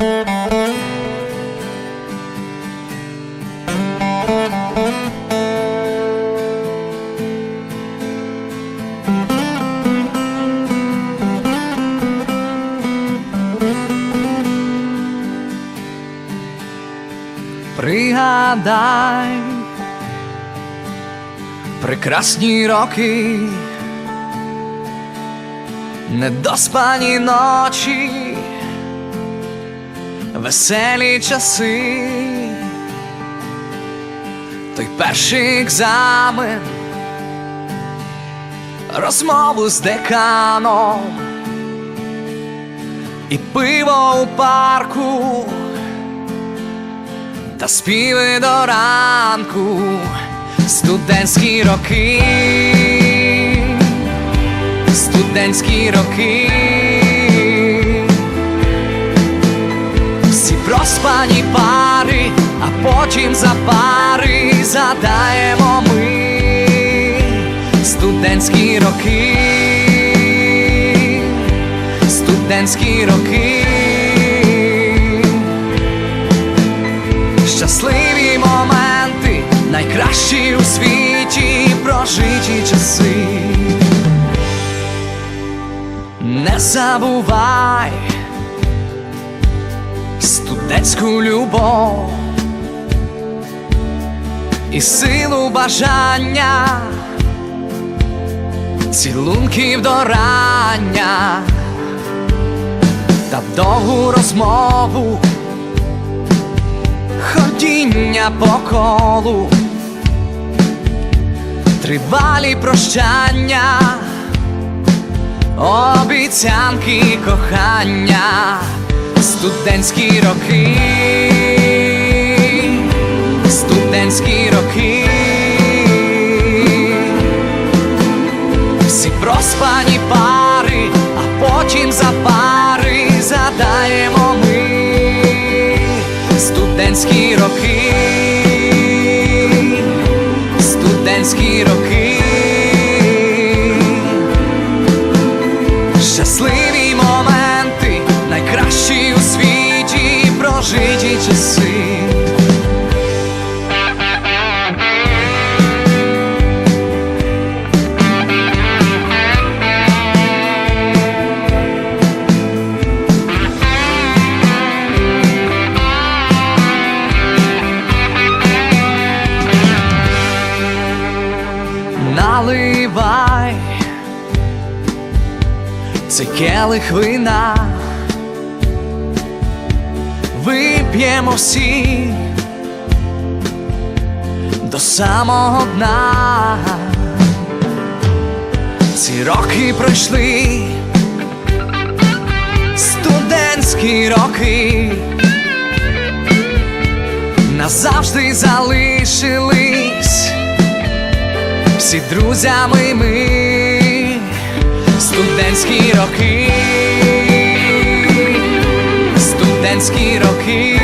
Пригадай прекрасні роки, недоспані ночі, веселі часи, той перший екзамен, розмову з деканом. І пиво у парку. Та співи до ранку, студентські роки, студентські роки, всі проспані пари, а потім за пари задаємо ми студентські роки, студентські роки. Щасливі моменти, найкращі у світі прожиті часи. Не забувай студентську любов і силу бажання, цілунків до рання та довгу розмову ходіння по колу, тривалі прощання, обіцянки кохання, студентські роки, студентські роки, всі проспані пари, а потім за пари задаємо ми. Студентські роки, студентські роки, келих вина, вип'ємо всі до самого дна. Ці роки пройшли, студентські роки назавжди залишились всі друзями ми, студентські роки, студентські роки,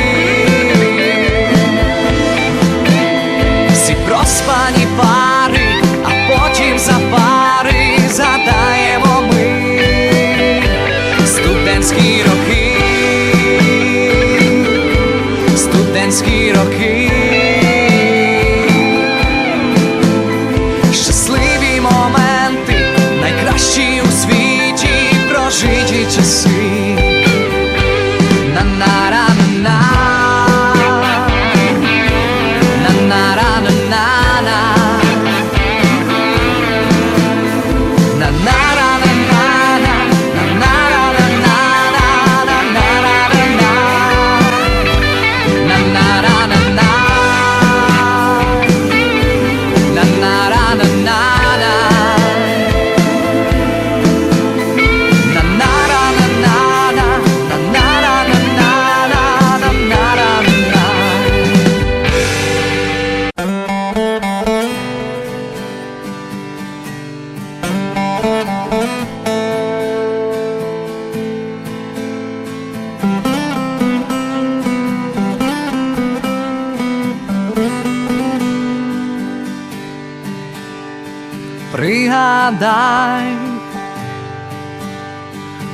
Пригадай.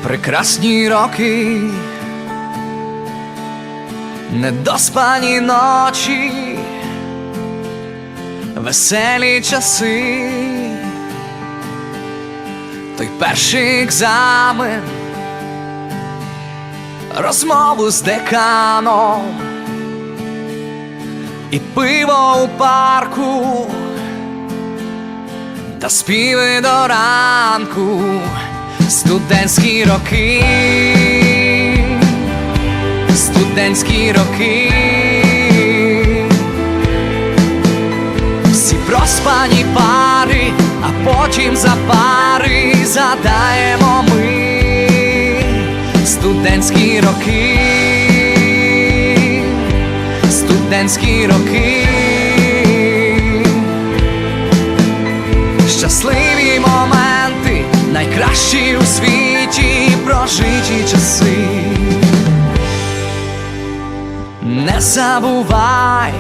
Прекрасні роки, недоспані ночі, веселі часи, той перший екзамен, розмову з деканом. І пиво у парку, та співи до ранку, студентські роки. Студентські роки, всі проспані пари, а потім за пари задаємо ми. Студентські роки, студентські роки, найкращі у світі прожиті часи. Не забувай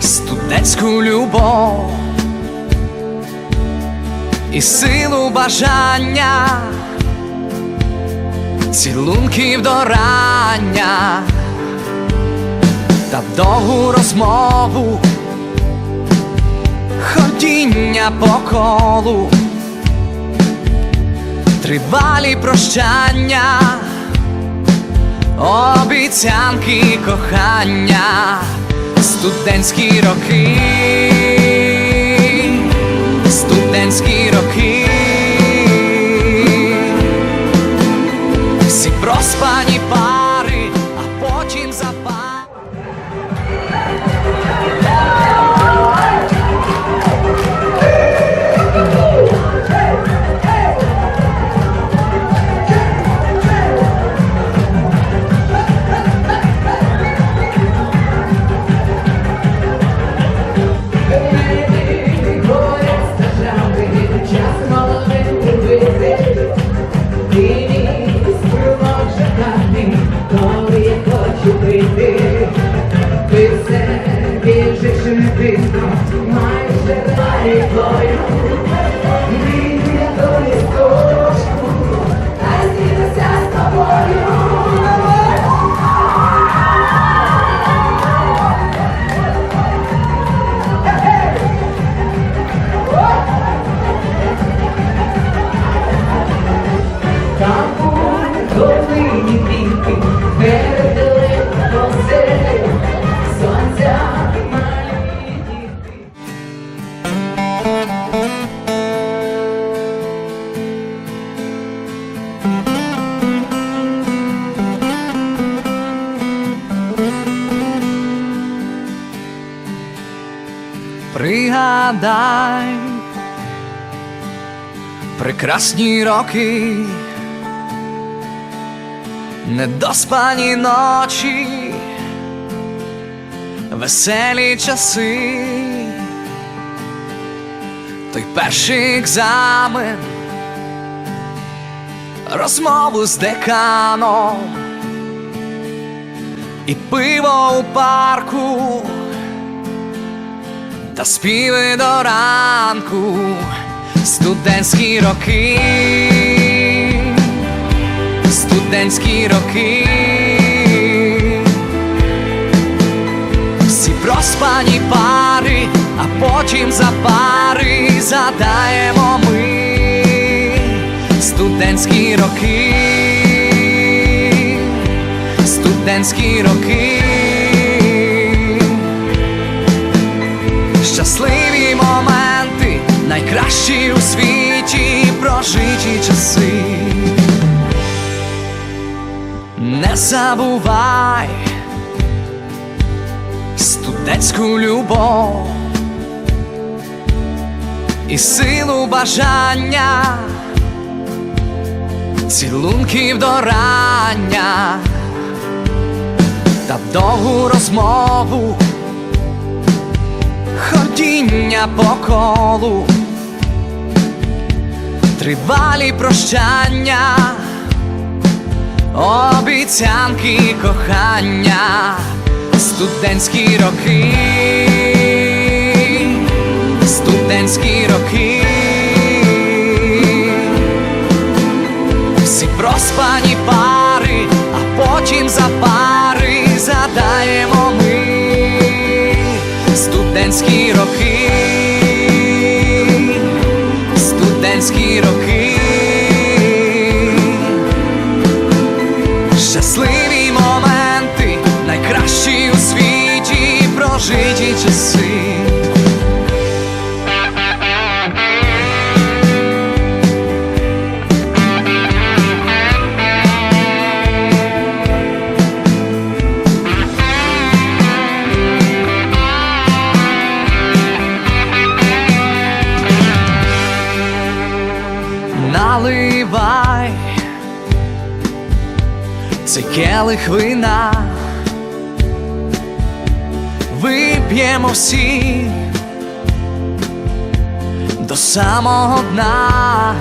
студентську любов і силу бажання, цілунків до рання та довгу розмову, ходіння по колу, тривалі прощання обіцянки кохання, студентські роки, студентські роки, всі проспані пари, Пригадай прекрасні роки, недоспані ночі, веселі часи, той перший екзамен, розмову з деканом. І пиво у парку та співи до ранку, студентські роки, студентські роки, всі проспані пари, а потім за пари задаємо ми. Студентські роки, студентські роки. Найкращі у світі прожиті часи. Не забувай студентську любов і силу бажання, цілунків до рання та довгу розмову ходіння по колу, тривалі прощання, обіцянки кохання, студентські роки, студентські роки, всі проспані пари, schiero Наливай. Цей келих вина, вип'ємо всі до самого дна.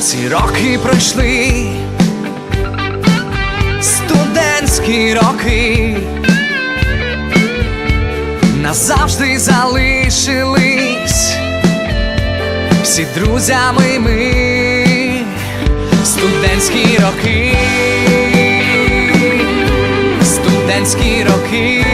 Ці роки пройшли, студентські роки. Назавжди залишились всі друзями ми. Студентські роки, студентські роки,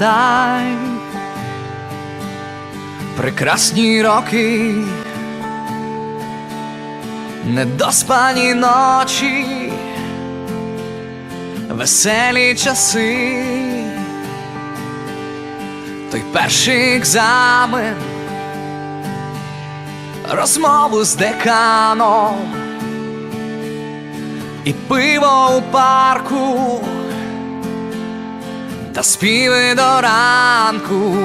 Пригадай прекрасні роки, недоспані ночі, веселі часи, той перший екзамен, розмову з деканом. І пиво у парку та співи до ранку,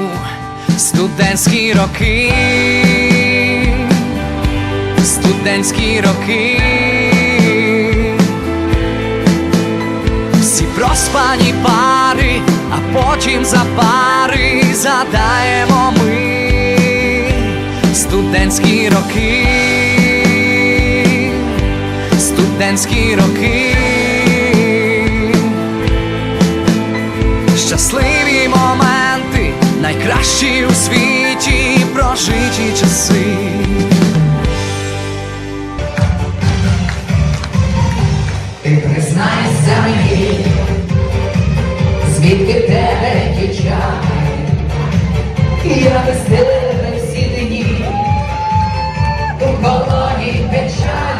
студентські роки, студентські роки, всі проспані пари, а потім за пари задаємо ми. Студентські роки, студентські роки. Найкращі у світі прожиті часи. Ти признайся мені, звідки тебе дівчата, я без тебе всі дні, у колоні печалі,